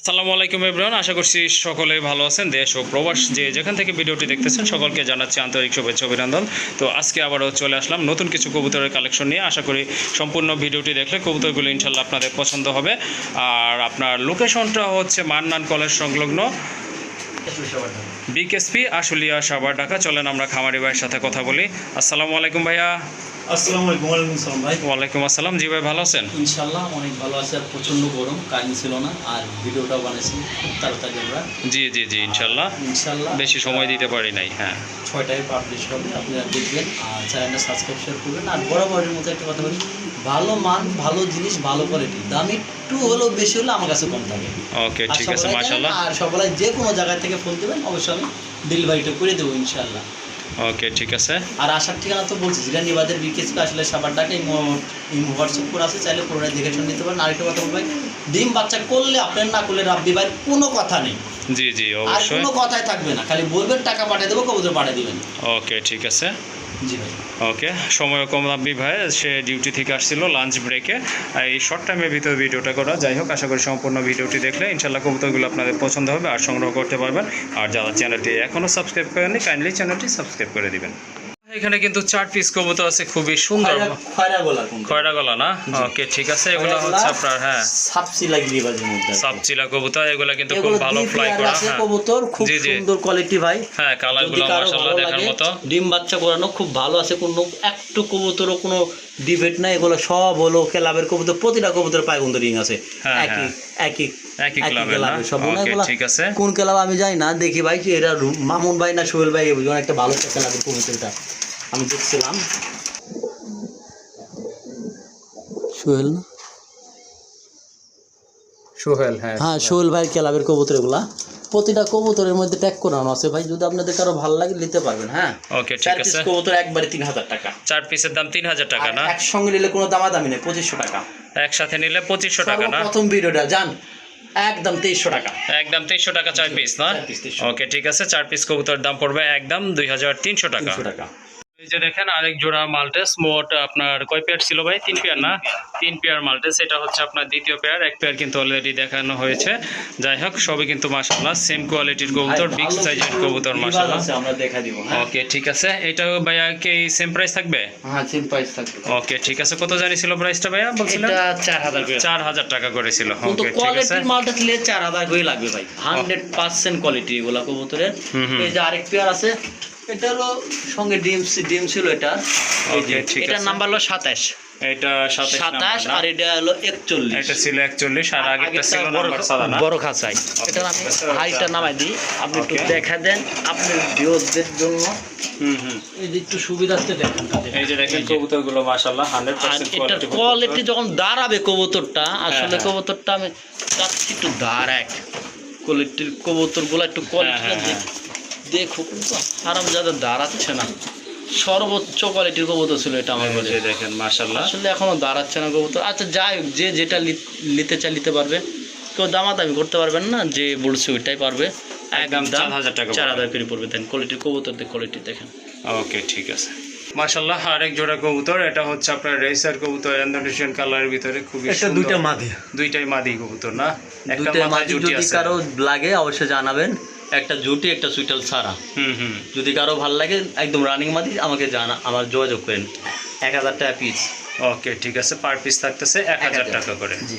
আসসালামু আলাইকুম এভরিওয়ান, আশা করছি সকলে ভালো আছেন, দেশ ও প্রবাস যে যেখান থেকে ভিডিওটি দেখতেছেন সকলকে জানাচ্ছি আন্তরিক শুভেচ্ছা অভিনন্দন। তো আজকে আবারও চলে আসলাম নতুন কিছু কবুতরের কালেকশন নিয়ে। আশা করি সম্পূর্ণ ভিডিওটি দেখলে কবুতরগুলো ইনশাল্লাহ আপনাদের পছন্দ হবে। আর আপনার লোকেশনটা হচ্ছে মান্নান কলেজ সংলগ্ন বিকেএসপি আশুলিয়া সাবার ঢাকা। চলেন আমরা খামারি ভাইয়ের সাথে কথা বলি। আসসালামু আলাইকুম ভাইয়া। আসসালামু আলাইকুম ওয়ালাইকুম আসসালাম ভাই। ওয়ালাইকুম আসসালাম। জি ভাই ভালো আছেন? অনেক ভালো আছে আর প্রচণ্ড গরম কারেন্ট ছিল না আর ভিডিওটাও বানাইছি খুব তাড়াতাড়ি আমরা। জি জি জি ইনশাল্লাহ ইনশাল্লাহ বেশি সময় দিতে পারি নাই হ্যাঁ। ছয়টায় পাবলিশ হবে আপনারা দেখবেন আর চ্যানেলটা সাবস্ক্রাইব শেয়ার করবেন আর বরাবরের মতো একটা কথা বলি ভালো মান ভালো জিনিস ভালো কোয়ালিটি দাম একটু হলেও বেশি হলে আমার কাছে কম থাকে। ওকে ঠিক আছে আর সবাই যে কোনো জায়গা থেকে ফোন দেবেন অবশ্যই আমি ডেলিভারিটা করে দেবো ইনশাল্লাহ ওকে ঠিক আছে। আর আসার ঠিকানা তো বলছি যেটা নিবাদের বিকেএসপি আসলে সবার ডাকে হোয়াটসঅ্যাপ করে আছে চাইলে পুরোটাই দেখে শুনে নিতে পারেন। আরেকটা কথা বলবেন ডিম বাচ্চা করলে আপনার না করলে রাব্বি ভাইয়ের কোনো কথা নেই। জি জি আর অবশ্যই। কোনো কথাই থাকবে না খালি বলবেন টাকা পাঠিয়ে দেবো কবুতর পাঠিয়ে দিবেন। ওকে ঠিক আছে। জি ভাই। ওকে সময় কম রাব্বি ভাই। সে ডিউটি থেকে আসছিল লাঞ্চ ব্রেকে এই শর্ট টাইমের ভিতরে ভিডিওটা করা। যাই হোক, আশা করি সম্পূর্ণ ভিডিওটি দেখলে ইনশাল্লাহ কবুতরগুলো আপনাদের পছন্দ হবে, আর সংগ্রহ করতে পারবেন। আর যারা চ্যানেলটি এখনও সাবস্ক্রাইব করেননি কাইন্ডলি চ্যানেলটি সাবস্ক্রাইব করে দিবেন। এখানে কিন্তু চার পিস কবুতর আছে খুবই সুন্দর। খয়রা গোলা না? ওকে ঠিক আছে এগুলো হচ্ছে আপনার হ্যাঁ। সাপসি লাগিয়ে বাজের মধ্যে আছে। সাবচিলা কবুতর এগুলো কিন্তু খুব ভালো ফ্লাই করা আছে হ্যাঁ। কবুতর খুব। সুন্দর কোয়ালিটি ভাই। হ্যাঁ কালারগুলো মাশাআল্লাহ দেখার মতো। ডিম বাচ্চা করানো খুব ভালো আছে কোনো একটু কবুতরও কোনো ডিবেট নাই এগুলো সব হলো ক্লাবের কবুতর প্রতিটা কবুতর পায় কিন্তু রিং আছে। হ্যাঁ, একই হ্যাঁ। একই একই সব। ঠিক আছে। কোন ক্লাব আমি জানি না দেখি ভাই এরা মামুন ভাই না সোহেল ভাই একটা ভালো একটা ক্লাবের কবুতরটা আমি দেখছিলাম। সোহেল না? সোহেল হ্যাঁ হ্যাঁ সোহেল। ভাই ক্লাবের কবুতর এগুলা। প্রতিটা কবুতরের মধ্যে ট্যাগ করানো আছে ভাই যদি আপনাদের কারও ভালো লাগে নিতে পারবেন হ্যাঁ? ওকে ঠিক আছে। কবুতর একবারে তিন হাজার টাকা। চার পিসের দাম তিন হাজার টাকা না? একসঙ্গে নিলে কোনো দামাদামি নেই পঁচিশশো টাকা। একসাথে নিলে পঁচিশশো টাকা না? প্রথম ভিডিওটা জান একদম তেইশশো টাকা। একদম তেইশশো টাকা চার পিস না? চার piece 2300 ওকে ঠিক আছে চার পিস কবুতরের দাম পড়বে একদম দুই হাজার তিনশো টাকা। টাকা। এই যে দেখেন আরেক জোড়া মাল্টেস মোট আপনার কয় পেয়ার ছিল ভাই? তিন পেয়ার না? তিন পেয়ার মাল্টেস এটা হচ্ছে আপনার দ্বিতীয় পেয়ার এক পেয়ার কিন্তু অলরেডি দেখানো হয়েছে। যাই হোক সবই কিন্তু মাসাল্লাহ সেম কোয়ালিটির কবুতর বিগ সাইজের কবুতর মাসাল্লাহ আছে আমরা দেখা দিব হ্যাঁ। ওকে ঠিক আছে। এটাও ভাইয়া কি সেম প্রাইস থাকবে? হ্যাঁ সেম প্রাইস থাকবে। ওকে ঠিক আছে। কত জানিছিল প্রাইসটা ভাইয়া বলছিলেন? এটা চার হাজার করে। চার হাজার টাকা করেছিল। ওকে ঠিক আছে। কোয়ালিটির মালটা চার হাজার করে লাগবে ভাই। হান্ড্রেড পার্সেন্ট কোয়ালিটি এগুলা কবুতরের। এই যে আরেক পেয়ার আছে এটারও সঙ্গে ডিম ডিম ছিল এটা। এই যে, এটার নাম্বার হলো সাতাশ। এটা সাতাশ সাতাশ আর এটা হলো একচল্লিশ। এটা ছিল একচল্লিশ আর আগেরটা আগেরটা ছিল বড় নাম্বার সাদা না? বড় খাঁচাই। এটা আমি নামাই দিই। আপনি একটু Okay. দেখা দেন আপনার ভিউজদের জন্য। হুম হুম। এই যে একটু সুবিধার্থে দেখেন এই যে দেখেন কবুতরগুলো মাশাআল্লাহ 100% কোয়ালিটি কোয়ালিটি যখন দাঁড়াবে কবুতরটা আসলে হ্যাঁ। কবুতরটা আমি চাচ্ছি একটু দাঁড়াক। কোয়ালিটির কবুতরগুলো একটু কোয়ালিটিটা হ্যাঁ, হ্যাঁ, দেখো কিন্তু আরাম যাদের দাঁড়াচ্ছে না। সর্বোচ্চ কোয়ালিটির কবুতর ছিল এটা আমার কাছে দেখেন মাশাআল্লাহ। আসলে এখনও দাঁড়াচ্ছে না কবুতর। আচ্ছা যাই হোক যে যেটা নিতে চাই নিতে পারবে। কেউ দামাদামি করতে পারবেন না যে বলছে ওইটাই পারবে। একদম 4000 টাকা চার হাজার করে পড়বে। দেন কোয়ালিটির কবুতর কোয়ালিটি দেখেন। ওকে ঠিক আছে। মাশাআল্লাহ আরেক জোড়া কবুতর। এটা হচ্ছে আপনার রেসার কবুতর ইন্দোনেশিয়ান কালারের ভিতরে খুবই সুন্দর। মাদি। দুইটাই মাদি কবুতর না? একটা দুইটা মাদি জুটি যদি আছে। কারও লাগে অবশ্যই জানাবেন। একটা জুটি একটা সুইটাল ছাড়া। হুম হুম। যদি কারও ভালো লাগে একদম রানিং মাদি আমাকে জানা আমার যোগাযোগ করেন। এক হাজার টাকা পিস ওকে ঠিক আছে পার পিস থাকতেছে এক হাজার টাকা করে। জি।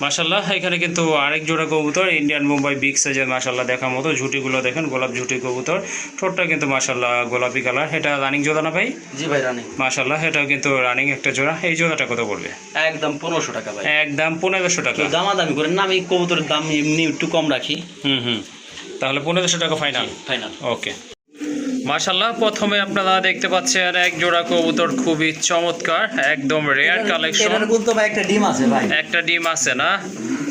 মাশাল্লাহ এখানে কিন্তু আরেক জোড়া কবুতর ইন্ডিয়ান মুম্বাই বিগ সাইজের মাশাল্লাহ দেখার মতো। ঝুটিগুলো দেখেন গোলাপ ঝুটি কবুতর। ঠোঁটটা কিন্তু মাশাল্লাহ গোলাপি কালার এটা রানিং জোড়া না ভাই? জি ভাই রানিং মাশাল্লাহ এটাও কিন্তু রানিং একটা জোড়া। এই জোড়াটা কত পড়বে? একদম পনেরোশো টাকা ভাই। একদম পনেরোশো টাকা। দামাদামি করেন না আমি কবুতরের দাম এমনি একটু কম রাখি। হুম হুম। তাহলে পনেরোশো টাকা ফাইনাল ফাইনাল ওকে মাশাল্লাহ প্রথমে আপনারা দেখতে পাচ্ছেন এক জোড়া কবুতর খুবই চমৎকার একদম রেয়ার কালেকশন একটা ডিম আছে ভাই। একটা ডিম আছে না?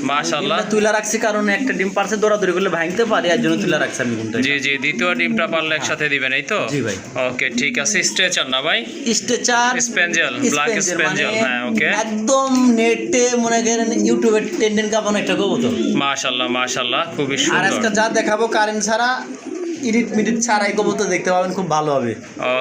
মাশাল্লাহ ডিমটা রাখছি কারণ একটা ডিম পারছে দৌড়াদৌড়ি করলে ভাঙতে পারে এর জন্য তুলে রাখছি আমি কিন্তু জি জি দ্বিতীয় ডিমটা পারলে একসাথে দিবেন এই তো? জি ভাই। ওকে ঠিক আছে স্ট্রেচার না ভাই? স্ট্রেচার স্পেঞ্জেল ব্ল্যাক স্পেঞ্জেল হ্যাঁ ওকে। মানে একদম নেটে মনে করেন ইউটিউবে টেন্ডেন কাপানো একটা কবুতর। মাশাল্লাহ মাশাল্লাহ খুবই আর সুন্দর। আজকে যা দেখাবো কারেন্ট ছাড়া ইডিট মিডিট ছাড়াই কবুতর দেখতে পাবেন খুব ভালো হবে।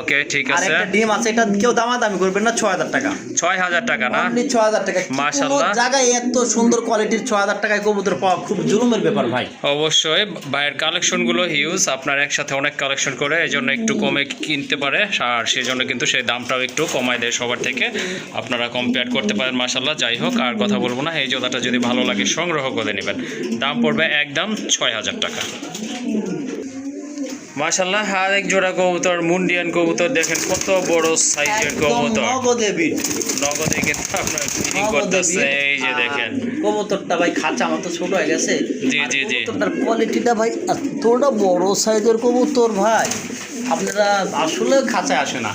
ওকে ঠিক আছে। আর একটা ডিম আছে এটা কেউ দামাদামি করবেন না ছয় হাজার টাকা। ছয় হাজার টাকা না? অনলি ছয় হাজার টাকা। মাশাআল্লাহ। জায়গায় এত সুন্দর কোয়ালিটির ছয় হাজার টাকায় কবুতর পাওয়া খুব জুলুমের ব্যাপার ভাই। অবশ্যই ভাইয়ের কালেকশনগুলো হিউজ আপনার একসাথে অনেক কালেকশন করে এই জন্য একটু কমে কিনতে পারে আর সেই জন্য কিন্তু সেই দামটাও একটু কমায় দেয় সবার থেকে। আপনারা কম্পেয়ার করতে পারেন মাসাল্লাহ যাই হোক আর কথা বলব না এই জোদাটা যদি ভালো লাগে সংগ্রহ করে নেবেন। দাম পড়বে একদম ছয় হাজার টাকা। মাশাল্লাহ আর এক জোড়া কবুতর মুন্ডিয়ান কবুতর দেখেন কত বড় সাইজের কবুতর। নগদে বিট। নগদে কিন্তু আপনার ফিটিং করতেছে এই যে দেখেন। কবুতরটা ভাই খাঁচা মতো ছোট হয়ে গেছে। জি, জি, জি। কবুতরটার কোয়ালিটিটা ভাই এতটা বড় সাইজের কবুতর ভাই। আপনারা আসলে খাঁচায় আসে না।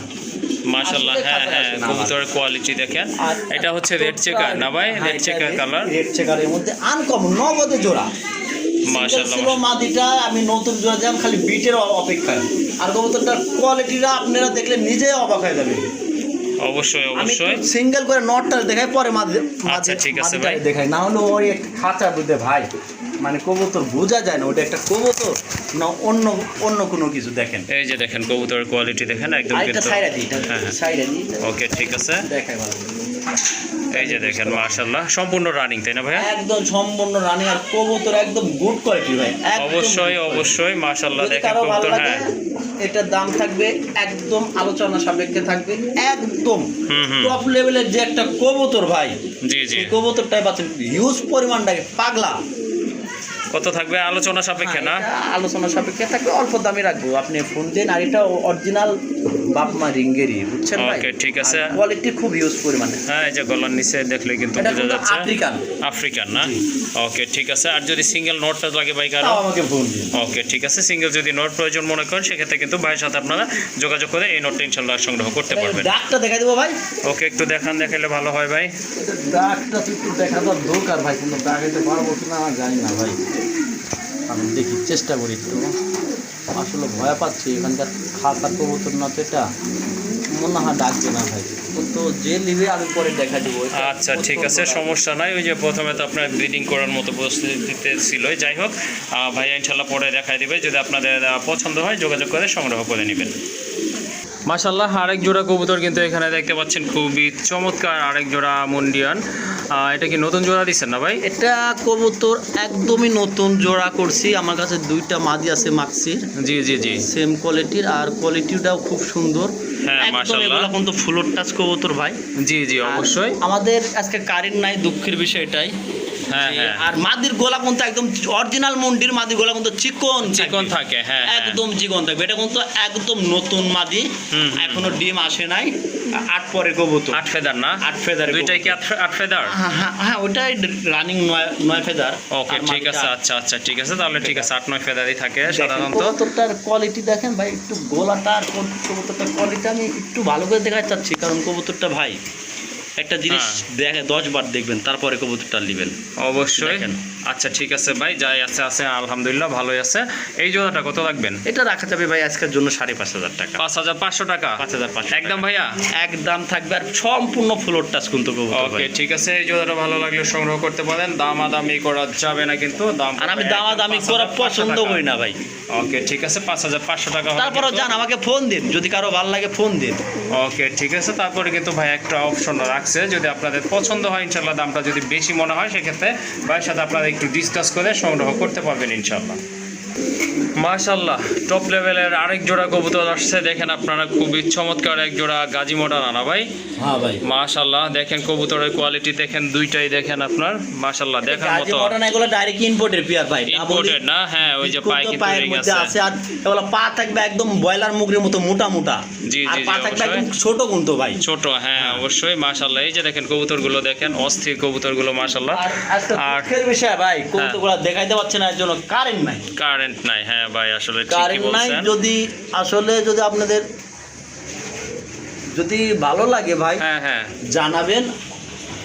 মাশাল্লাহ হ্যাঁ হ্যাঁ। কবুতরের কোয়ালিটি দেখেন। এটা হচ্ছে রেড চেকার না ভাই? রেড চেকার কালার রেড চেকারের মধ্যে আনকমন নগদে জোড়া। ছিল মাদিটা আমি নতুন জোড়া দিলাম খালি বিটের অপেক্ষায়। আর কবুতরটার কোয়ালিটিটা আপনারা দেখলে নিজেই অবাক হয়ে যাবেন। অবশ্যই অবশ্যই। সিঙ্গেল করে নটটা দেখাই পরে মাঝে আচ্ছা, ঠিক আছে ভাই। দেখাই। না হলে ওই একটা খাঁচা বুঝতে ভাই। মানে কবুতর বোঝা যায় না ওটা একটা কবুতর না অন্য অন্য কোনো কিছু দেখেন। এই যে দেখেন কবুতরের কোয়ালিটি দেখেন একদম সাইডা দিই এটা হ্যাঁ হ্যাঁ। দিই। ওকে ঠিক আছে। দেখাই ভালো। এই যে দেখেন মাশাল্লাহ সম্পূর্ণ রানিং তাই না ভাই একদম সম্পূর্ণ রানিং আর কবুতর একদম গুড কোয়ালিটি ভাই অবশ্যই। অবশ্যই মাশাল্লাহ দেখেন কবুতর হ্যাঁ। এটার দাম থাকবে একদম আলোচনা সাপেক্ষে থাকবে একদম। টপ লেভেলের যে একটা কবুতর ভাই জি জি। কবুতরটাই পাচ্ছেন হিউজ পরিমাণটাকে পাগলা। কত থাকবে আলোচনা সাপেক্ষে না? আলোচনা সাপেক্ষে থাকবে অল্প দামে রাখব। আপনি ফোন দেন আর এটা অরিজিনাল বাপমা রিঙ্গেরই বুঝছেন ভাই? Okay, ঠিক আছে। কোয়ালিটি খুব হিউজ পরিমাণে। হ্যাঁ এই যে গলার নিচে দেখলে কিন্তু বোঝা যাচ্ছে। আফ্রিকান আফ্রিকান না? ওকে ঠিক আছে। আর যদি সিঙ্গেল নোটটা লাগে ভাই কারও আমাকে ফোন দিন। ওকে ঠিক আছে। সিঙ্গেল যদি নোট প্রয়োজন মনে করেন সেক্ষেত্রে কিন্তু ভাইয়ের সাথে আপনারা যোগাযোগ করে এই নোটটা ইনশাল্লাহ সংগ্রহ করতে পারবেন। ডাকটা দেখাই দেবো ভাই। ওকে একটু দেখান দেখাইলে ভালো হয় ভাই। ডাকটা একটু দেখা দরকার ভাই কিন্তু দেখাইতে পারব কিনা জানি না ভাই। আমি দেখি চেষ্টা করি একটু আসলে ভয় পাচ্ছি এখানকার খাতার কবুতর না তো এটা। মনে হয় ডাকবে না ভাই। তো যে নিবে আমি পরে দেখা দেবো। আচ্ছা ঠিক আছে সমস্যা নাই। ওই যে প্রথমে তো আপনার ব্রিডিং করার মতো পরিস্থিতিতে ছিল যাই হোক ভাইয়া ইনশাল্লাহ পরে দেখাই দিবে। যদি আপনাদের পছন্দ হয় যোগাযোগ করে সংগ্রহ করে নেবেন। মাশাল্লাহ আরেক জোড়া কবুতর কিন্তু এখানে দেখতে পাচ্ছেন খুবই চমৎকার আরেক জোড়া মুন্ডিয়ান। এটা কি নতুন জোড়া দিচ্ছেন না ভাই? এটা কবুতর একদমই নতুন জোড়া করছি। আমার কাছে দুইটা মাদি আছে মাক্সির। জি জি জি। সেম কোয়ালিটির আর কোয়ালিটিটাও খুব সুন্দর। হ্যাঁ, কিন্তু ফুলোর টাচ কবুতর ভাই। জি জি অবশ্যই। আমাদের আজকে কারেন্ট নাই দুঃখের বিষয় এটাই। হ্যাঁ হ্যাঁ আর মাদির গোলা কিন্তু একদম অরিজিনাল মন্ডির মাদির গোলা কিন্তু চিকন চিকন থাকে হ্যাঁ হ্যাঁ। একদম চিকন থাকবে। এটা কিন্তু একদম নতুন মাদি। এখনও ডিম আসে নাই। আট পরে কবুতর। আট ফেদার না? আট ফেদার দুইটাই কি আট ফেদার? হ্যাঁ হ্যাঁ, হ্যাঁ ওটাই রানিং নয় নয় ফেদার। ওকে ঠিক আছে আচ্ছা আচ্ছা ঠিক আছে তাহলে ঠিক আছে আট নয় ফেদারই থাকে সাধারণত। কবুতরটার কোয়ালিটি দেখেন ভাই একটু গোলাটা আর কবু- কবুতরটার কোয়ালিটি আমি একটু ভালো করে দেখাতে চাচ্ছি কারণ কবুতরটা ভাই একটা জিনিস দেখ দেখে দশ বার দেখবেন তারপরে কবুতরটা নেবেন। অবশ্যই। দেখেন। আচ্ছা ঠিক আছে ভাই যাই আছে আছে আলহামদুলিল্লাহ ভালোই আছে। এই জোড়াটা কত রাখবেন এটা রাখা যাবে ভাই আজকের জন্য সাড়ে পাঁচ হাজার টাকা। পাঁচ হাজার পাঁচশো টাকা? পাঁচ হাজার পাঁচশো একদম ভাইয়া? একদম থাকবে আর সম্পূর্ণ ফ্লোর টাচ কিন্তু ওকে ঠিক আছে এই জোড়াটা ভালো লাগলে সংগ্রহ করতে পারেন। দামাদামি করা যাবে না কিন্তু দাম আর আমি দামা দামি করা পছন্দ করি না ভাই। ওকে ঠিক আছে পাঁচ হাজার পাঁচশো টাকা হলে তারপরও যান আমাকে ফোন দিন। যদি কারও ভালো লাগে ফোন দিন। ওকে ঠিক আছে তারপরে কিন্তু ভাই একটা অপশন রাখছে। যদি আপনাদের পছন্দ হয় ইনশাল্লাহ দামটা যদি বেশি মনে হয় সেক্ষেত্রে ভাইয়ের সাথে আপনারা একটু ডিসকাস করে সংগ্রহ করতে পারবেন ইনশাল্লাহ মাশাল্লাহ টপ লেভেলের আরেক জোড়া কবুতর আসছে। দেখেন আপনারা খুবই চমৎকার এক জোড়া গাজী মোটা রানা ভাই। হ্যাঁ ভাই। মাশাল্লাহ দেখেন কবুতরের কোয়ালিটি দেখেন দুইটাই দেখেন আপনার। মাশাল্লাহ দেখার মতো। মটন এগুলো ডাইরেক্ট ইম্পোর্টের পিয়ার ভাই। ইম্পোর্টেড না? হ্যাঁ ওই যে কিন্তু লেগে মধ্যে আছে। আছে আর এগুলো পা থাকবে একদম মুগের মতো মোটা মোটা। জি, জি, পা থাকবে একদম ছোট কিন্তু ভাই। ছোট হ্যাঁ অবশ্যই মাশাল্লাহ এই যে দেখেন কবুতরগুলো দেখেন অস্থির কবুতরগুলো মাশাল্লাহ আর বিষয় ভাই কৌতুকগুলো দেখাইতে পারছে না এর জন্য কারেন্ট নাই। কারেন্ট নাই হ্যাঁ ভাই আসলে কারেন্ট নাই যদি আসলে যদি আপনাদের যদি ভালো লাগে ভাই হ্যাঁ হ্যাঁ। জানাবেন।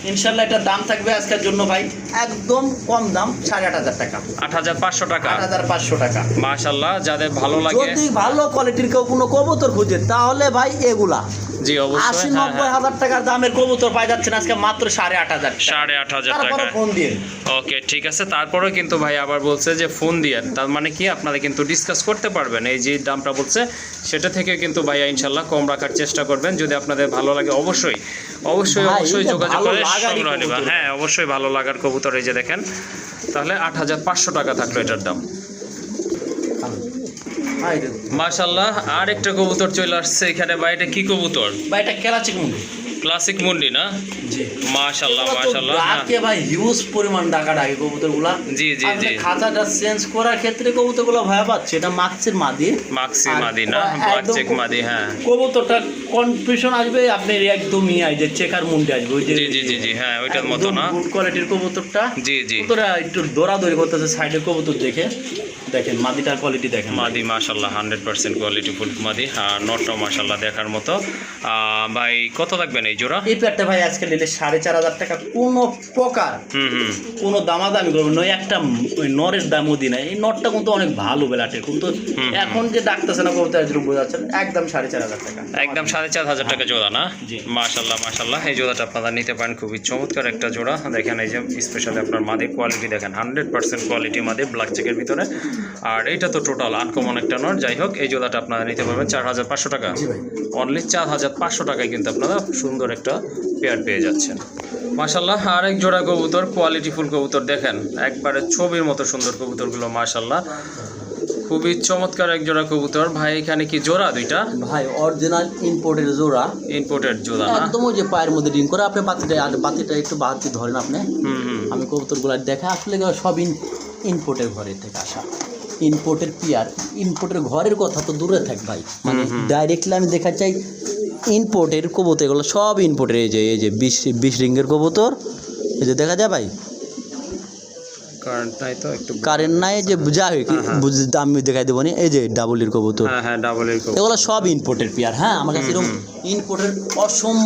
ইনশাল্লাহ এটা দাম থাকবে আজকের জন্য ভাই একদম কম দাম সাড়ে আট হাজার টাকা। আট হাজার পাঁচশো টাকা? আট হাজার পাঁচশো টাকা। মাশাল্লাহ যাদের ভালো লাগে। যদি ভালো কোয়ালিটির কেউ কোনো কবুতর খুঁজে তাহলে ভাই এগুলা। জি অবশ্যই। হ্যাঁ, নব্বই হ্যাঁ। হাজার টাকার দামের কবুতর পাই যাচ্ছেন আজকে মাত্র সাড়ে আট হাজার সাড়ে আট হাজার তারপরে টাকা ফোন দিয়ে। ওকে ঠিক আছে। তারপরেও কিন্তু ভাই আবার বলছে যে ফোন দিয়ে। তার মানে কি? আপনারা কিন্তু ডিসকাস করতে পারবেন। এই যে দামটা বলছে সেটা থেকে কিন্তু ভাইয়া ইনশাল্লাহ কম রাখার চেষ্টা করবেন। যদি আপনাদের ভালো লাগে অবশ্যই। অবশ্যই অবশ্যই যোগাযোগ করে সংগ্রহ নেবেন হ্যাঁ অবশ্যই ভালো লাগার কবুতর এই যে দেখেন। তাহলে আট হাজার পাঁচশো টাকা থাকল এটার দাম। মাশাল্লাহ আর একটা কবুতর চলে আসছে এখানে। বাড়িটা কি কবুতর? বাড়িটা এটা কেরাচিক মুন্ডি ক্লাসিক মুন্ডি না? জি। মাশাল্লাহ হ্যাঁ ডাকে ভাই হিউজ পরিমাণ ডাকা ডাকে কবুতরগুলা জি জি জি। খাঁচাটা চেঞ্জ করার ক্ষেত্রে কবুতরগুলো ভয় পাচ্ছে। এটা মাছের মাদি। মাক্সি মাদি না? একদম ব্ল্যাক চেক মাদি হ্যাঁ। কবুতরটা কনফিউশন আসবে আপনি একদমই আই যে চেকার মুন্ডি আসবে ওই যে জি জি জি জি হ্যাঁ ওইটার মতো না? গুড কোয়ালিটির কবুতরটা। জি জি। কবুতরা একটু দৌড়াদৌড়ি করতেছে সাইডের কবুতর দেখে। দেখেন মাদিটার কোয়ালিটি দেখেন। মাদি মাশাল্লাহ হান্ড্রেড পার্সেন্ট কোয়ালিটি ফুল মাদি আর নটটা মাশাল্লাহ দেখার মতো। ভাই কত লাগবেন এই জোড়া? এই ভাই আজকে নিলে সাড়ে চার হাজার টাকা। কোনো প্রকার কোনো দামাদামি করবে না। ওই একটা নরের দামও দিই না। এই নটটা কিন্তু অনেক ভালো বেলাটের কিন্তু এখন যে ডাকতেছে না কবুতর যেরকম বোঝাচ্ছেন একদম সাড়ে চার হাজার টাকা। একদম সাড়ে চার হাজার টাকা জোড়া না। মাশাল্লাহ মাশাল্লাহ। এই জোড়াটা আপনারা নিতে পারেন। খুবই চমৎকার একটা জোড়া। দেখেন এই যে স্পেশালি আপনার মাদি কোয়ালিটি দেখেন। হান্ড্রেড পার্সেন্ট কোয়ালিটি মাদি ব্ল্যাক চেকের ভিতরে। আর এইটা তো টোটাল আনকমন একটা নট। যাই হোক এই জোড়াটা আপনারা নিতে পারবেন চার হাজার পাঁচশো টাকা। অনলি চার হাজার পাঁচশো টাকায় কিন্তু আপনারা সুন্দর একটা পেয়ার পেয়ে যাচ্ছেন। মাশাল্লাহ আরেক জোড়া কবুতর কোয়ালিটি ফুল কবুতর দেখেন। একবারে ছবির মতো সুন্দর কবুতরগুলো মাশাল্লাহ খুবই চমৎকার এক জোড়া কবুতর। ভাই এখানে কি জোড়া দুইটা? ভাই অরিজিনাল ইম্পোর্টের জোড়া। ইম্পোর্টেড জোড়া একদম ওই যে পায়ের মধ্যে ডিম করে আপনি বাতিটা আর বাতিটা একটু বাতি ধরেন আপনি। হুম হুম। আমি কবুতরগুলো দেখে আসলে সব ইন ইনপোর্টের ঘরের থেকে আসা। ইনপোর্টের পিয়ার ইনপোর্টের ঘরের কথা তো দূরে থাক ভাই। মানে ডাইরেক্টলি আমি দেখা চাই ইনপোর্টের কবুতর এগুলো সব ইনপোর্টের এই যে এই যে বিশ বিশ রিঙ্গের কবুতর, এই যে দেখা যায় ভাই? কারেন্ট নাই তো একটু কারেন্ট নাই যে যা হোক আমি দেখাই দেবো নি এই যে ডাবলের কবুতর। হ্যাঁ হ্যাঁ কবুতর। এগুলো সব পেয়ার হ্যাঁ আমার কাছে এরকম ইনপোর্টের অসম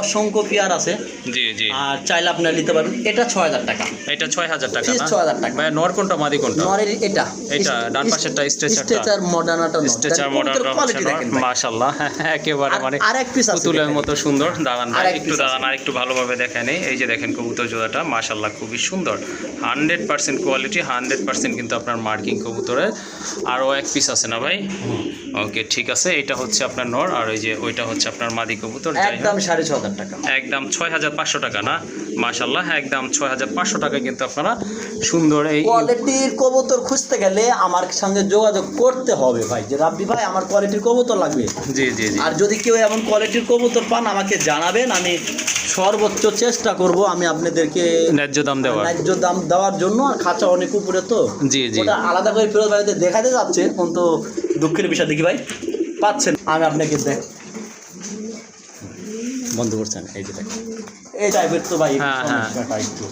অসংখ্য পেয়ার আছে। জি জি। আর চাইলে আপনারা নিতে পারবেন এটা ছয় হাজার টাকা। এটা ছয় হাজার টাকা না? 6,000 টাকা। ভাই নর কোনটা মাদি কোনটা? নরের এটা। এটা, ডান পাশেরটা, স্ট্রেচার মডার্নাটা স্ট্রেচার মডার্ন কোয়ালিটি দেখেন একেবারে মানে আরেক আছে মতো সুন্দর। দাঁড়ান ভাই একটু piece দাঁড়ান আর একটু ভালোভাবে দেখে নেই। এই যে দেখেন কবুতর জোড়াটা মাশাল্লাহ খুবই সুন্দর। Hundred percent quality hundred percent কিন্তু আপনার মার্কিং কবুতরের আরও এক পিস আছে না ভাই? ওকে ঠিক আছে। এটা হচ্ছে আপনার নর আর ওই যে ওইটা হচ্ছে আপনার মাদি কবুতর একদম সাড়ে ছ হাজার টাকা। একদম ছয় হাজার পাঁচশো টাকা না? মাশাল্লাহ একদম ছয় হাজার পাঁচশো টাকা কিন্তু আপনারা সুন্দর এই কোয়ালিটির কবুতর খুঁজতে গেলে আমার সঙ্গে যোগাযোগ করতে হবে ভাই। যে রাব্বি ভাই আমার কোয়ালিটির কবুতর লাগবে। জি জি জি। আর যদি কেউ এমন কোয়ালিটির কবুতর পান আমাকে জানাবেন। আমি সর্বোচ্চ চেষ্টা করব আমি আপনাদেরকে ন্যায্য দাম দেওয়ার। ন্যায্য দাম দেওয়ার জন্য। আর খাঁচা অনেক উপরে তো। জি জি। ওটা আলাদা করে ফেরত বাড়িতে দেখাতে যাচ্ছে কিন্তু দুঃখের বিষয় দেখি ভাই। পাচ্ছেন আমি আপনাকে দেখ বন্ধ করছেন এই যে দেখেন। এই টাইপের তো ভাই হ্যাঁ, হ্যাঁ। সমস্যাটা একটু।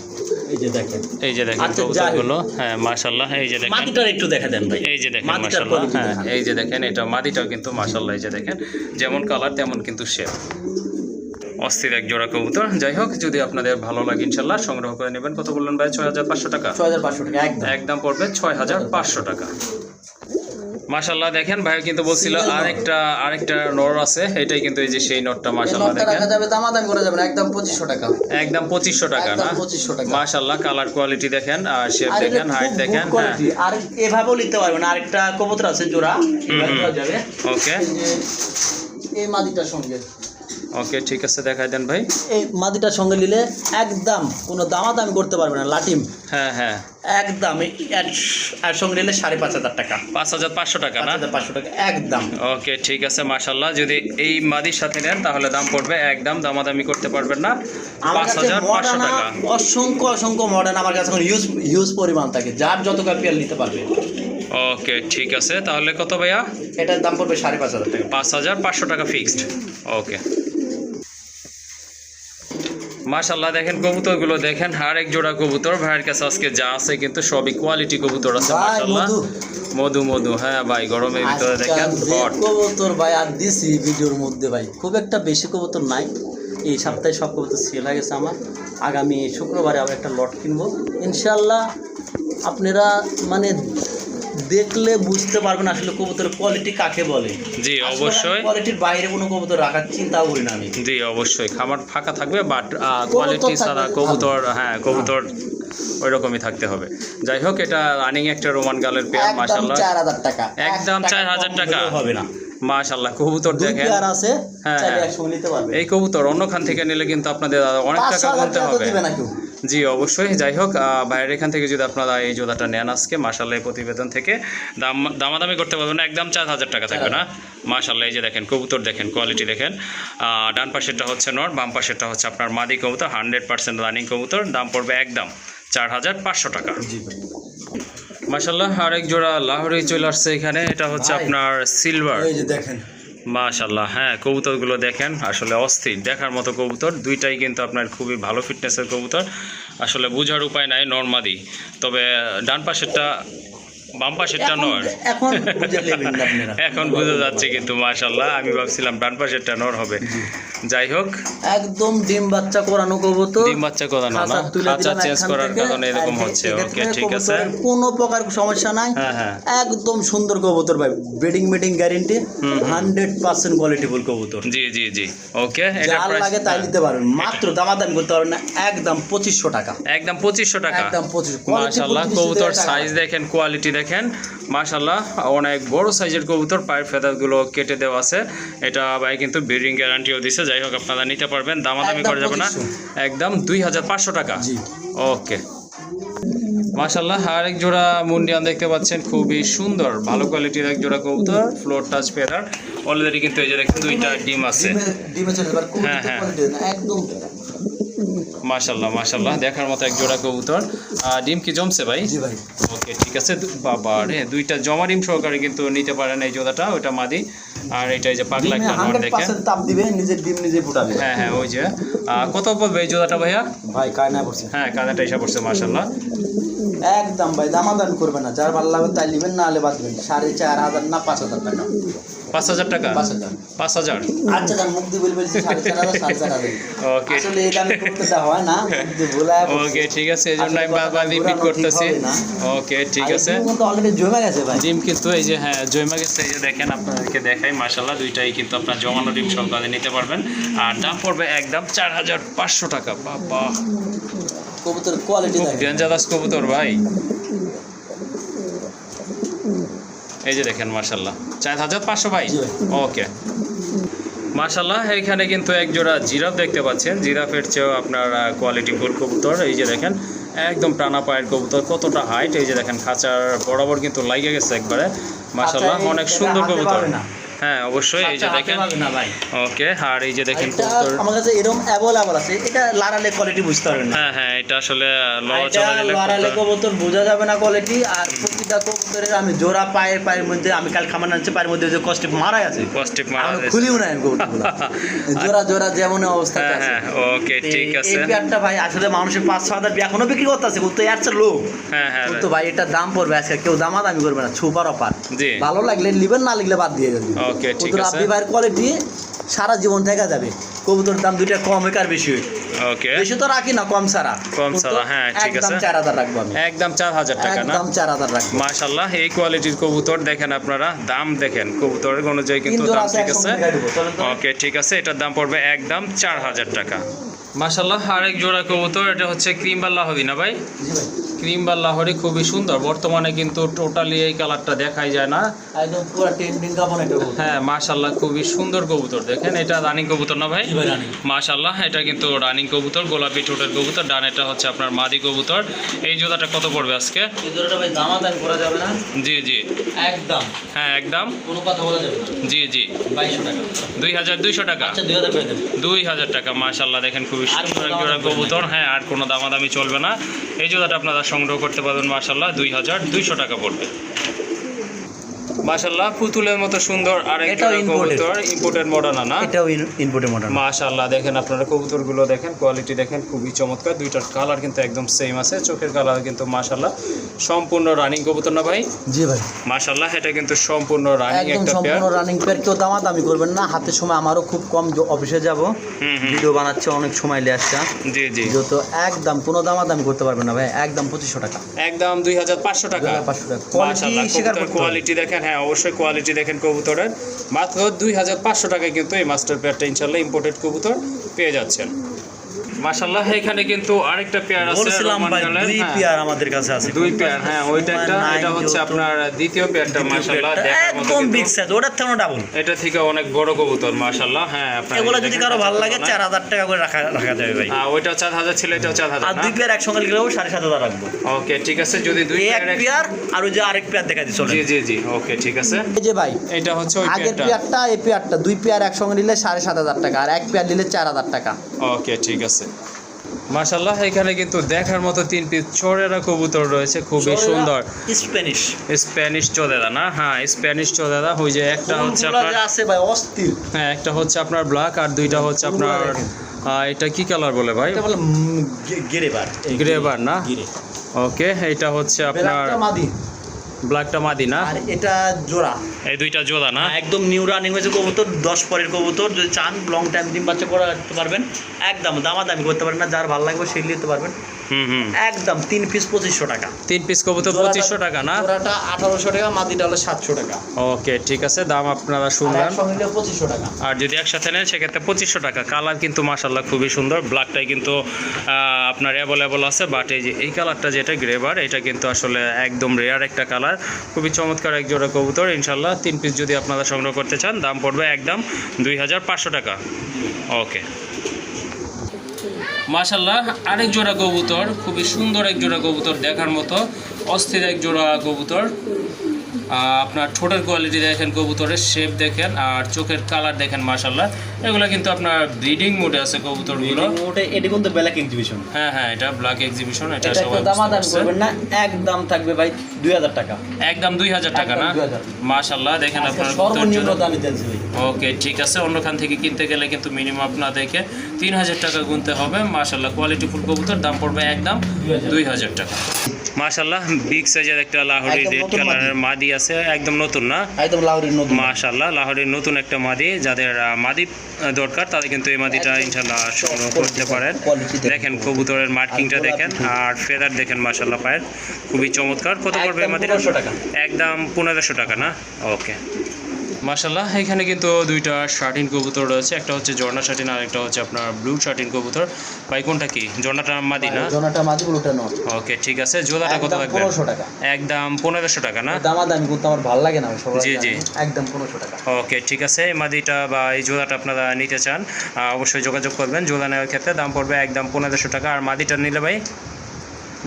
এই যে দেখেন। এই যে দেখেন আচ্ছা, যাই হোক। কবুতরগুলো হ্যাঁ মাশাল্লাহ এই যে দেখেন। মাটিটার একটু দেখা দেন ভাই। এই যে দেখেন মাটিটার হ্যাঁ এই যে দেখেন এটা মাদিটাও কিন্তু মাশাল্লাহ এই যে দেখেন। যেমন কালার তেমন কিন্তু শেপ অস্থির এক জোড়া কবুতর। যাই হোক যদি আপনাদের ভালো লাগে ইনশাল্লাহ সংগ্রহ করে নেবেন। কত বললেন ভাই? ছয় হাজার পাঁচশো টাকা? ছয় হাজার পাঁচশো টাকা একদম। পড়বে ছয় হাজার পাঁচশো টাকা। মাশাল্লাহ দেখেন ভাই কিন্তু বলছিল আরেকটা আরেকটা নর আছে। এটাই কিন্তু এই যে সেই এই মাশাল্লাহ দেখেন। যাবে দামাদাম করা যাবে না একদম পঁচিশশো টাকা। একদম পঁচিশশো টাকা না? 2500 টাকা। মাশাল্লাহ কালার কোয়ালিটি দেখেন আর শেপ দেখেন হাইট দেখেন হ্যাঁ। আর এভাবেও নিতে পারবেন আরেকটা কবুতর আছে জোড়া যাবে। ওকে এই মাদিটার সঙ্গে। ওকে ঠিক আছে দেখাই দেন ভাই। এই মাদিটার সঙ্গে নিলে একদম কোনো দামাদামি করতে পারবে না লাটিম। হ্যাঁ হ্যাঁ। একদম এর সঙ্গে নিলে সাড়ে পাঁচ হাজার টাকা। পাঁচ হাজার পাঁচশো টাকা না? পাঁচশো টাকা একদম। ওকে ঠিক আছে মাশাল্লাহ যদি এই মাদির সাথে নেন তাহলে দাম পড়বে একদম দামাদামি করতে পারবেন না। পাঁচ হাজার পাঁচশো টাকা। অসংখ্য অসংখ্য মডার্ন আমার কাছে হিউজ ইউজ পরিমাণ থাকে। যার যত কাপিয়াল নিতে পারবে। ওকে ঠিক আছে। তাহলে কত ভাইয়া? এটার দাম পড়বে সাড়ে পাঁচ হাজার টাকা। পাঁচ হাজার পাঁচশো টাকা ফিক্সড ওকে মাশাল্লাহ দেখেন কবুতরগুলো দেখেন আর এক জোড়া কবুতর। ভাইয়ের কাছে আজকে যা আছে কিন্তু সবই কোয়ালিটি কবুতর আছে মাশাল্লাহ মধু। মধু হ্যাঁ ভাই গরমের ভিতরে দেখেন কবুতর ভাই আর দিছি ভিডিওর মধ্যে ভাই খুব একটা বেশি কবুতর নাই। এই সপ্তাহে সব কবুতর সেল হয়ে গেছে আমার। আগামী শুক্রবারে আবার একটা লট কিনবো। ইনশাল্লাহ আপনারা মানে দেখলে বুঝতে পারবেন আসলে কবুতরের কোয়ালিটি কাকে বলে। জি অবশ্যই। কোয়ালিটির বাইরে কোনো কবুতর রাখার চিন্তাও করি না আমি। জি অবশ্যই। খামার ফাঁকা থাকবে বাট কোয়ালিটি থাকবে ছাড়া কবুতর হ্যাঁ কবুতর ওই রকমই থাকতে হবে। যাই হোক এটা রানিং একটা রোমান গালের পেয়ার চার হাজার টাকা। একদম 4,000 টাকা। হবে না। মাশাল্লাহ কবুতর দেখেন। পেয়ার আছে হ্যাঁ, চাইলে হ্যাঁ। এই কবুতর অন্যখান থেকে নিলে কিন্তু আপনাদের অনেক টাকা গুনতে হবে। না কেউ। জি অবশ্যই। যাই হোক বাইরের এখান থেকে যদি আপনারা এই জোড়াটা নেন আজকে মাসাল্লাহ প্রতিবেদন থেকে দাম দামাদামি করতে পারবেন না একদম চার হাজার টাকা থাকবে না। মাসাল্লাহ এই যে দেখেন কবুতর দেখেন কোয়ালিটি দেখেন। আহ, ডান পাশেরটা হচ্ছে নর বাম পাশেরটা হচ্ছে আপনার মাদি কবুতর হান্ড্রেড পার্সেন্ট রানিং কবুতর। দাম পড়বে একদম চার হাজার পাঁচশো টাকা। মাসাল্লাহ আরেক জোড়া লাহোরি চলে আসছে এখানে এটা হচ্ছে আপনার সিলভার এই যে দেখেন মাশাল্লাহ হ্যাঁ কবুতরগুলো দেখেন, আসলে অস্থির। দেখার মতো কবুতর, দুইটাই কিন্তু আপনার খুবই ভালো ফিটনেসের কবুতর। আসলে বোঝার উপায় নাই নর্মাদি তবে ডান পাশেরটা বাম পাশেরটা এখন- নর। এখন বুঝে নেবেন আপনারা। এখন বোঝা যাচ্ছে কিন্তু আমি ভাবছিলাম ডান পাশেরটা নর হবে। যাই হোক। একদম ডিম বাচ্চা করানো কবুতর। ডিম বাচ্চা কথা না খাঁচা চেঞ্জ করার কারণে এরকম হচ্ছে। ওকে ঠিক আছে। কোনো প্রকার সমস্যা নাই। হ্যাঁ হ্যাঁ। একদম সুন্দর কবুতর ভাই। Breeding meeting guarantee. Hundred percent qualityful কবুতর। জি জি জি। ওকে এটা যার লাগে তাই নিতে পারবেন। মাত্র দামাদামি করতে পারবেন না একদম পঁচিশশো টাকা। একদম পঁচিশশো টাকা। একদম পঁচিশ মাশাল্লাহ কবুতর সাইজ দেখেন কোয়ালিটি দেখেন। মাশাল্লাহ অনেক বড় সাইজের কবুতর পায়ের ফেদারগুলো কেটে দেওয়া আছে। এটা ভাই কিন্তু ব্রিডিং গ্যারান্টিও দিছে যাই হোক আপনারা নিতে পারবেন দামাদামি করা যাবে না। একদম দুই হাজার পাঁচশো টাকা। জি। ওকে। মাশাল্লাহ আরেক জোড়া মুন্ডিয়ান দেখতে পাচ্ছেন খুবই সুন্দর ভালো কোয়ালিটির এক জোড়া কবুতর ফ্লোর টাচ ফেদার অলরেডি কিন্তু এই যে দেখেন দুইটা ডিম আছে। হ্যাঁ, হ্যাঁ। একদম। মাশাল্লাহ মাশাল্লাহ দেখার মতো এক জোড়া কবুতর। ডিম কি জমছে ভাই? জি ভাই। ওকে ঠিক আছে। বাবা রে দুইটা জমা ডিম সহকারে কিন্তু নিতে পারেন এই জোড়াটা ওটা মাদি। আর এটা এই যে পাগলা একটা নর দেখেন। তাপ দিবে নিজের ডিম নিজে ফুটাবে হ্যাঁ হ্যাঁ ওই যে। কত পড়বে এই জোড়াটা ভাইয়া? ভাই কায়না করছে হ্যাঁ কানাটা এসে পড়ছে মাশাল্লাহ একদম ভাই দামাদান করবে না। যার ভালো লাগবে তাই নেবেন না হলে বাদ দেবেন। সাড়ে চার হাজার না পাঁচ হাজার টাকা। পাঁচ হাজার টাকা? পাঁচ হাজার। আচ্ছা যান মুখ দিয়ে বলে সাড়ে চার হাজার সাড়ে চার হাজার। ওকে আসলে করতে দেওয়া হয় না। ওকে ঠিক আছে এই জন্য আমি বারবার রিপিট করতেছি। ওকে ঠিক আছে। ডিম কিন্তু অলরেডি জমে গেছে ভাই। ডিম কিন্তু এই যে হ্যাঁ জয়মা গেছে এই যে দেখেন আপনাদেরকে দেখাই মাশাল্লাহ দুইটাই কিন্তু আপনার জমানো ডিম সহকারে নিতে পারবেন। আর দাম পড়বে একদম চার হাজার পাঁচশো টাকা। বাবা। কবুতর কোয়ালিটি কবুতর ভাই। এই যে দেখেন মার্শাল্লাহ চার হাজার পাঁচশো ভাই? ওকে। মার্শাল্লাহ এখানে কিন্তু এক জোড়া জিরাফ দেখতে পাচ্ছেন। জিরাফের চেয়েও আপনার কোয়ালিটি ফুল কবুতর। এই যে দেখেন একদম টানা পায়ের কবুতর কতটা হাইট এই যে দেখেন খাঁচার বরাবর কিন্তু লাগে গেছে একবারে। মার্শাল্লাহ অনেক সুন্দর কবুতর। না। হ্যাঁ অবশ্যই এই যে দেখেন। পাবে না ভাই। ওকে আর এই যে দেখেন আমার কাছে এরকম অ্যাভেলেবল আছে এটা লারালে কোয়ালিটি বুঝতে পারবেন হ্যাঁ হ্যাঁ এটা আসলে কবুতর- বোঝা যাবে না কোয়ালিটি আর প্রতিটা কবুতরের আমি জোড়া পায়ের পায়ের মধ্যে আমি কাল খামার আনছি পায়ের মধ্যে যে কষ্টে মারাই আছে মারা। খুলিও নাই আমি কবুতরগুলো। জোড়া জোড়া যেমন অবস্থা হ্যাঁ আছে। হ্যাঁ ওকে ঠিক আছে। এই পেয়ারটা ভাই আসলে মানুষের পাঁচ ছ হাজার এখনও বিক্রি করতে আছে কিন্তু এর চেয়ে লো হ্যাঁ হ্যাঁ কিন্তু ভাই। এটা দাম পড়বে আজকে কেউ দামা দামি করবে না ছুপার অপার জি। ভালো লাগলে লিবেন না লাগলে বাদ দিয়ে যাবে ওকে ঠিক আছে। আপনি কোয়ালিটি সারা জীবন থাকা যাবে। কবুতর দাম দুইটা কম হোক আর বেশি হোক ওকে বেশি তো রাখি না কম সারা কম সারা হ্যাঁ, ঠিক আছে। একদম 4000 রাখব আমি। একদম চার হাজার টাকা না? একদম চার হাজার রাখব। মাশাআল্লাহ এই কোয়ালিটির কবুতর দেখেন আপনারা দাম দেখেন। কবুতরের অনুযায়ী কিন্তু দাম ঠিক আছে। ওকে ঠিক আছে এটার দাম পড়বে একদম চার হাজার টাকা। মাশাল্লাহ আরেক জোড়া কবুতর এটা হচ্ছে ক্রিম বা লাহরি না ভাই? ক্রিম বা লাহরি খুবই সুন্দর। বর্তমানে কিন্তু টোটালি এই কালারটা দেখাই যায় না। হ্যাঁ মাশাল্লাহ খুবই সুন্দর কবুতর। দেখেন এটা রানিং কবুতর না ভাই? মাশাল্লাহ এটা কিন্তু রানিং কবুতর গোলাপি ঠোঁটের কবুতর ডানেটা হচ্ছে আপনার মাদি কবুতর। এই জোড়াটা কত পড়বে আজকে? জি জি। একদম। হ্যাঁ একদম। কোনো কথা বলা যাবে জি জি। বাইশশো টাকা। দুই হাজার দুইশো টাকা? আচ্ছা দুই হাজার টাকা মাশাল্লাহ দেখেন খুবই আর জোড়া কবুতর হ্যাঁ আর কোনো দামাদামি চলবে না। এই জোড়াটা আপনারা সংগ্রহ করতে পারবেন মার্শাল্লাহ দুই হাজার দুইশো টাকা পড়বে। মাশাল্লাহ পুতুলের মতো সুন্দর কবুতর ইম্পোর্টেড মডার্ন না? এটাও ইনপুটের মডেল মাশাল্লাহ দেখেন আপনারা কবুতরগুলো দেখেন কোয়ালিটি দেখেন খুবই চমৎকার। দুইটার কালার কিন্তু একদম সেম আছে চোখের কালার কিন্তু মাশাল্লাহ সম্পূর্ণ রানিং কবুতর না ভাই? জি ভাই। মাশাল্লাহ এটা কিন্তু সম্পূর্ণ রানিং একটা পেয়ার সম্পূর্ণ রানিং পেয়ার কেউ দামাদামি করবেন না। হাতে সময় আমারও খুব কম অফিসে যাব। ভিডিও বানাচ্ছে অনেক সময় লে আসছে। জি জি। একদম কোনো দামাদামি করতে পারবেন না ভাই একদম পঁচিশশো টাকা। একদম দুই হাজার পাঁচশো টাকা। 2500 টাকা। Quality মাশাল্লাহ স্বীকার কবুতর করতে হবে। কোয়ালিটি দেখেন হ্যাঁ অবশ্যই কোয়ালিটি দেখেন কবুতরের। মাত্র দুই হাজার পাঁচশো টাকায় কিন্তু এই মাস্টার পেয়ারটা ইনশাল্লাহ ইম্পোর্টেড কবুতর পেয়ে যাচ্ছেন। মাশাল্লাহ এখানে কিন্তু আরেকটা পেয়ার আছে বলছিলাম ভাই দুই হ্যাঁ। পেয়ার আমাদের কাছে আছে। দুই পেয়ার হ্যাঁ ওইটা একটা এটা হচ্ছে আপনার দ্বিতীয় পেয়ারটা মতো একদম বিগ সাইজ ওটার থেকে ডাবল এটা থেকে অনেক বড় কবুতর মাশাল্লাহ হ্যাঁ আপনার এগুলো যদি কারও ভালো লাগে কবুতর চার হাজার টাকা করে রাখা রাখা যাবে ভাই। চার হাজার ছিল এটাও চার হাজার আর দুই পেয়ার একসঙ্গে গেলেও সাড়ে সাত হাজার রাখব। ওকে ঠিক আছে যদি দুই পেয়ার এক- পেয়ার আর ওই যে আরেক পেয়ার দেখা দিচ্ছে জি জি জি ওকে ঠিক আছে। এই যে ভাই এটা হচ্ছে ওই আগের পেয়ারটা এই পেয়ারটা দুই পেয়ার একসঙ্গে নিলে সাড়ে সাত হাজার টাকা আর এক পেয়ার নিলে চার হাজার টাকা। ওকে ঠিক আছে। মাশাল্লাহ এখানে কিন্তু দেখার মতো তিন পিস চোরেরা কবুতর রয়েছে খুবই সুন্দর। স্প্যানিশ। স্প্যানিশ চোদেদা না? হ্যাঁ স্প্যানিশ চোদেদা ওই যে একটা হচ্ছে আপনার আছে ভাই অস্থির। হ্যাঁ একটা হচ্ছে আপনার ব্ল্যাক আর দুইটা হচ্ছে আপনার এটা কি কালার বলে ভাই? গেরেবার। গ্রেবার না? ওকে এটা হচ্ছে আপনার ব্ল্যাকটা মাদি না? আর এটা জোড়া। এই দুইটা জোদা না? একদম নিউ রানিং হয়েছে কবুতর দশ পরের কবুতর। যদি চান লং টাইম ডিম বাচ্চা করা করতে পারবেন। একদম দামাদামি করতে পারবেন না যার ভালো লাগবে সেই নিতে পারবেন। একদম তিন পিস পঁচিশশো টাকা। তিন পিস কবুতর পঁচিশশো টাকা না? ওরাটা আঠারোশো টাকা মাদিটা হলো সাতশো টাকা। ওকে ঠিক আছে দাম আপনারা শুনলেন। পঁচিশশো টাকা। আর যদি একসাথে নেন সেক্ষেত্রে পঁচিশশো টাকা। কালার কিন্তু মাসাল্লাহ খুবই সুন্দর। ব্ল্যাকটাই কিন্তু আপনার অ্যাভেলেবল আছে বাট এই যে এই কালারটা যেটা গ্রেভার এটা কিন্তু আসলে একদম রেয়ার একটা কালার খুবই চমৎকার এক জোড়া কবুতর। ইনশাল্লাহ তিন পিস যদি আপনারা সংগ্রহ করতে চান, দাম পড়বে একদম দুই হাজার পাঁচশো টাকা। ওকে। মাশাল্লাহ আরেক জোড়া কবুতর, খুবই সুন্দর এক জোড়া কবুতর দেখার মতো, অস্থির এক জোড়া কবুতর। আপনার ঠোঁটের কোয়ালিটি দেখেন কবুতরের শেপ দেখেন আর চোখের কালার দেখেন মাশাল্লাহ এগুলো কিন্তু আপনার ব্রিডিং মোডে আছে কবুতরগুলো। ওটা এটি কিন্তু ব্ল্যাক এক্সিবিশন হ্যাঁ হ্যাঁ এটা ব্ল্যাক এক্সিবিশন এটা সবাই দামাদামি। করবেন না একদম থাকবে ভাই দুই হাজার টাকা। একদম দুই হাজার টাকা না? 2000 মাশাল্লাহ দেখেন আপনার সর্বনিম্ন। দামে ভাই। ওকে ঠিক আছে অন্যখান থেকে কিনতে গেলে কিন্তু মিনিমাম আপনাদেরকে তিন হাজার টাকা গুনতে হবে। মাশাল্লাহ কোয়ালিটি ফুল কবুতর দাম পড়বে একদম দুই হাজার টাকা। মাশাল্লাহ বিগ সাইজের একটা লাহোরি রেড কালারের মাদি। আছে একদম নতুন না? একদম লাহোরির নতুন মাশাল্লাহ লাহোরির নতুন একটা মাদি যাদের মাদি দরকার তাদের কিন্তু এই মাদিটা ইনশাআল্লাহ সংগ্রহ করতে পারেন। দেখেন। কবুতরের মার্কিংটা দেখেন আর ফেদার দেখেন মাশাল্লাহ পায়ের খুবই চমৎকার। কত পড়বে এই মাদিটা? একদম পনেরোশো টাকা না? ওকে মাশাল্লাহ এখানে কিন্তু দুইটা শার্টিন কবুতর রয়েছে। একটা হচ্ছে জর্না শার্টিন আর একটা হচ্ছে আপনার ব্লু শার্টিন কবুতর। ভাই কোনটা কি? জর্নাটা মাদি না? জোনাটা মাদি ব্লুটা নট। ওকে ঠিক আছে। জোড়াটা কত লাগবে পনেরোশো টাকা। একদম পনেরোশো টাকা না? দামাদামি করতে আমার ভালো লাগে না সবাই জি, জি। একদম পনেরোশো টাকা। ওকে ঠিক আছে। এই মাদিটা বা এই জোড়াটা আপনারা নিতে চান অবশ্যই যোগাযোগ করবেন। জোড়া নেওয়ার ক্ষেত্রে দাম পড়বে একদম পনেরোশো টাকা। আর মাদিটা নিলে ভাই?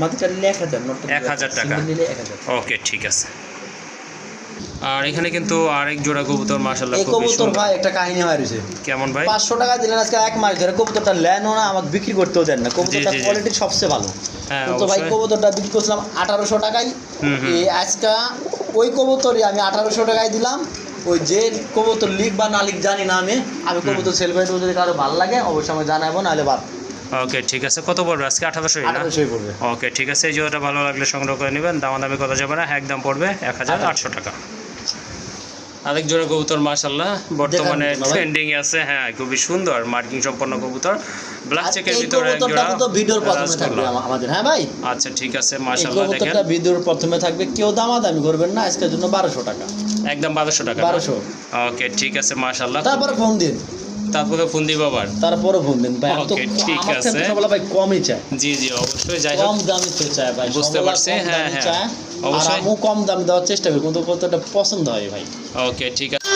মাদিটা নিলে এক হাজার নটটা এক হাজার। টাকা। ওকে ঠিক আছে। আর এখানে কিন্তু আরেক জোড়া কবুতর মাশাল্লাহ এই কবুতর ভাই একটা কাহিনী হয় রয়েছে। কেমন ভাই? পাঁচশো টাকা দিলেন আজকে এক মাস ধরে কবুতরটা লেনও না আমাকে বিক্রি করতেও দেন না। কবুতরটা। কোয়ালিটি সবচেয়ে ভালো। হ্যাঁ তো ভাই কবুতরটা বিক্রি করছিলাম আঠারোশো টাকায়। হুম, হুম। এই আজকা ওই কবুতরই আমি আঠারোশো টাকায় দিলাম। ওই যে কবুতর লিখ বা না লিখ জানি না আমি আমি কবুতর সেল করে দেবো যদি কারও ভালো লাগে অবশ্যই আমি জানাব নাহলে বাদ। ওকে ঠিক আছে। কত পড়বে আজকে? আঠারোশোই না? ওকে ঠিক আছে। এই জোড়াটা ভালো লাগলে সংগ্রহ করে নেবেন। দামাদামি করা যাবে না। একদম পড়বে এক হাজার আটশো টাকা। আরেক জোড়া কবুতর মাশাল্লাহ বর্তমানে ট্রেন্ডিং আছে। হ্যাঁ খুবই সুন্দর মার্কিং সম্পন্ন কবুতর। ব্ল্যাক চেকের ভিতরে এক জোড়া তো ভিডিওর প্রথমে থাকবে আমাদের হ্যাঁ ভাই? আচ্ছা ঠিক আছে মাশাল্লাহ দেখেন কবুতরটা ভিডিওর প্রথমে থাকবে কেউ দামাদামি করবেন না আজকের জন্য বারোশো টাকা। একদম বারোশো টাকা বারোশো। ওকে ঠিক আছে মাশাল্লাহ তারপরে ফোন দিন। তারপরে ফোন দিব আবার? তারপরে ফোন দিন ভাই Okay, ঠিক আছে। ভাই কমই চাই জি জি অবশ্যই যাই হোক। কম দামি তো ভাই বুঝতে পারছি, হ্যাঁ, হ্যাঁ। কম দামে দেওয়ার চেষ্টা করি কিন্তু পছন্দ হয় ভাই। ওকে ঠিক আছে।